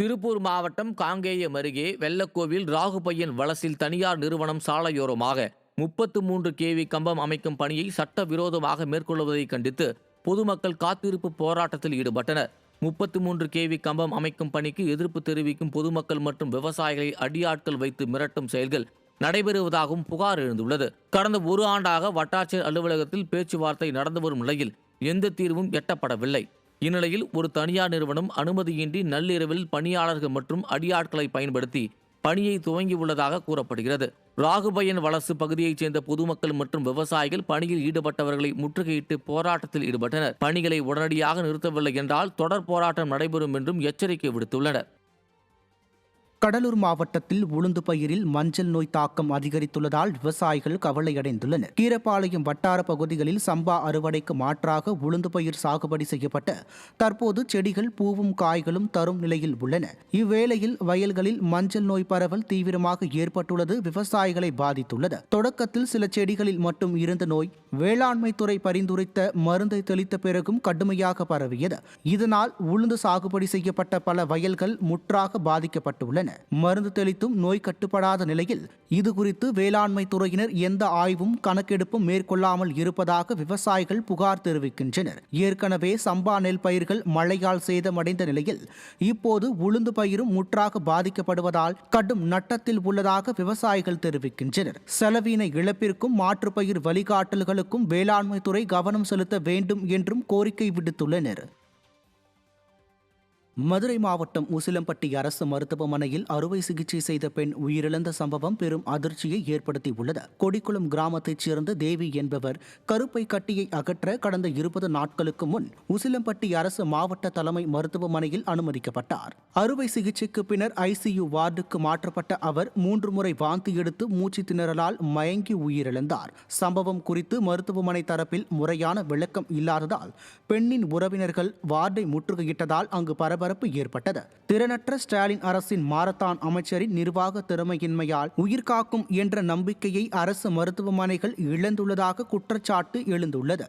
திருப்பூர் மாவட்டம் காங்கேயம் அருகே வெள்ளக்கோவில் ராகுபையன் வலசில் தனியார் நிறுவனம் சாலையோரமாக முப்பத்து மூன்று கேவி கம்பம் அமைக்கும் பணியை சட்டவிரோதமாக மேற்கொள்வதை கண்டித்து பொதுமக்கள் காத்திருப்பு போராட்டத்தில் ஈடுபட்டனர். முப்பத்து மூன்று கேவி கம்பம் அமைக்கும் பணிக்கு எதிர்ப்பு தெரிவிக்கும் பொதுமக்கள் மற்றும் விவசாயிகளை அடியாட்கள் வைத்து மிரட்டும் செயல்கள் நடைபெறுவதாகவும் புகார் எழுந்துள்ளது. கடந்த ஒரு ஆண்டாக வட்டாட்சியர் அலுவலகத்தில் பேச்சுவார்த்தை நடந்து வரும் நிலையில் எந்த தீர்வும் எட்டப்படவில்லை. இந்நிலையில் ஒரு தனியார் நிறுவனம் அனுமதியின்றி நள்ளிரவில் பணியாளர்கள் மற்றும் அடியாட்களை பயன்படுத்தி பணியை துவங்கியுள்ளதாக கூறப்படுகிறது. ராகுபயன் வலசு பகுதியைச் சேர்ந்த பொதுமக்கள் மற்றும் விவசாயிகள் பணியில் ஈடுபட்டவர்களை முற்றுகையிட்டு போராட்டத்தில் ஈடுபட்டனர். பணிகளை உடனடியாக நிறுத்தவில்லை என்றால் தொடர் போராட்டம் நடைபெறும் என்றும் எச்சரிக்கை விடுத்துள்ளனர். கடலூர் மாவட்டத்தில் உளுந்து பயிரில் மஞ்சள் நோய் தாக்கம் அதிகரித்துள்ளதால் விவசாயிகள் கவலையடைந்துள்ளனர். கீரப்பாளையம் வட்டார பகுதிகளில் சம்பா அறுவடைக்கு மாற்றாக உளுந்து பயிர் சாகுபடி செய்யப்பட்ட தற்போது செடிகள் பூவும் காய்களும் தரும் நிலையில் உள்ளன. இவ்வேளையில் வயல்களில் மஞ்சள் நோய் பரவல் தீவிரமாக ஏற்பட்டுள்ளது விவசாயிகளை பாதித்துள்ளது. தொடக்கத்தில் சில செடிகளில் மட்டும் இருந்த நோய் வேளாண்மை துறை பரிந்துரைத்த மருந்தை தெளித்த பிறகும் கடுமையாக பரவியது. இதனால் உளுந்து சாகுபடி செய்யப்பட்ட பல வயல்கள் முற்றாக பாதிக்கப்பட்டுள்ளன. மருந்து தெளித்தும் நோய் கட்டுப்படாத நிலையில் இது குறித்து வேளாண்மை துறையினர் எந்த ஆய்வும் கணக்கெடுப்பும் மேற்கொள்ளாமல் இருப்பதாக விவசாயிகள் புகார் தெரிவிக்கின்றனர். ஏற்கனவே சம்பா நெல் பயிர்கள் மழையால் சேதமடைந்த நிலையில் இப்போது உளுந்து பயிரும் முற்றாக பாதிக்கப்படுவதால் கடும் நட்டத்தில் உள்ளதாக விவசாயிகள் தெரிவிக்கின்றனர். செலவின இழப்பிற்கும் மாற்றுப்பயிர் வழிகாட்டல்களுக்கும் வேளாண்மை துறை கவனம் செலுத்த வேண்டும் என்றும் கோரிக்கை விடுத்துள்ளனர். மதுரை மாவட்டம் உசிலம்பட்டி அரசு மருத்துவமனையில் அறுவை சிகிச்சை செய்த பெண் உயிரிழந்த சம்பவம் பெரும் அதிர்ச்சியை ஏற்படுத்தியுள்ளது. கொடிக்குளம் கிராமத்தைச் சேர்ந்த தேவி என்பவர் கருப்பை கட்டியை அகற்ற கடந்த இருபது நாட்களுக்கு முன் உசிலம்பட்டி அரசு மாவட்ட தலைமை மருத்துவமனையில் அனுமதிக்கப்பட்டார். அறுவை சிகிச்சைக்கு பின்னர் ஐசியு வார்டுக்கு மாற்றப்பட்ட அவர் மூன்று முறை வாந்தி எடுத்து மூச்சு திணறலால் மயங்கி உயிரிழந்தார். சம்பவம் குறித்து மருத்துவமனை தரப்பில் முறையான விளக்கம் இல்லாததால் பெண்ணின் உறவினர்கள் வார்டை முற்றுகையிட்டதால் அங்கு பரபரப்பு ஏற்பட்டது. திறனற்ற ஸ்டாலின் அரசின் மாரத்தான் அமைச்சரின் நிர்வாக திறமையின்மையால் உயிர்காக்கும் என்ற நம்பிக்கையை அரசு மருத்துவமனைகள் இழந்துள்ளதாக குற்றச்சாட்டு எழுந்துள்ளது.